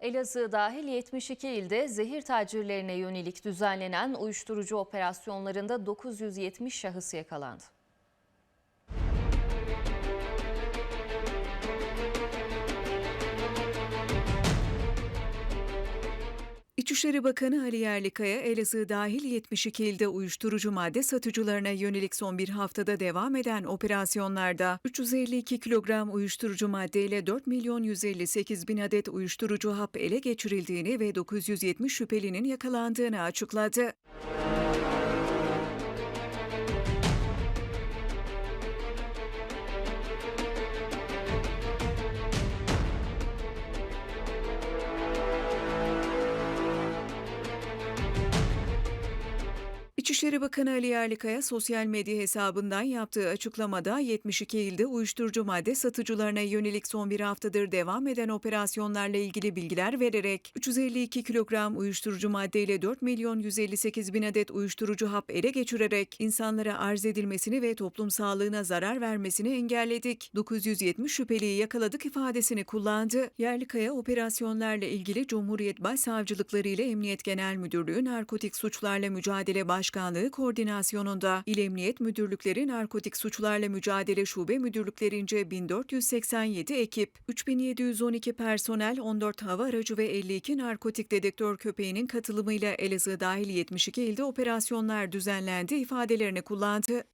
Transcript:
Elazığ dahil 72 ilde zehir tacirlerine yönelik düzenlenen uyuşturucu operasyonlarında 970 şahıs yakalandı. İçişleri Bakanı Ali Yerlikaya, Elazığ dahil 72 ilde uyuşturucu madde satıcılarına yönelik son bir haftada devam eden operasyonlarda 352 kilogram uyuşturucu maddeyle 4 milyon 158 bin adet uyuşturucu hap ele geçirildiğini ve 970 şüphelinin yakalandığını açıkladı. İçişleri Bakanı Ali Yerlikaya sosyal medya hesabından yaptığı açıklamada 72 ilde uyuşturucu madde satıcılarına yönelik son bir haftadır devam eden operasyonlarla ilgili bilgiler vererek 352 kilogram uyuşturucu maddeyle 4 milyon 158 bin adet uyuşturucu hap ele geçirerek insanlara arz edilmesini ve toplum sağlığına zarar vermesini engelledik. 970 şüpheliyi yakaladık ifadesini kullandı. Yerlikaya operasyonlarla ilgili Cumhuriyet Başsavcılıkları ile Emniyet Genel Müdürlüğü Narkotik Suçlarla Mücadele Başkanlığı koordinasyonunda İl Emniyet Müdürlükleri Narkotik Suçlarla Mücadele Şube Müdürlüklerince 1487 ekip, 3712 personel, 14 hava aracı ve 52 narkotik dedektör köpeğinin katılımıyla Elazığ dahil 72 ilde operasyonlar düzenlendi ifadelerini kullandı.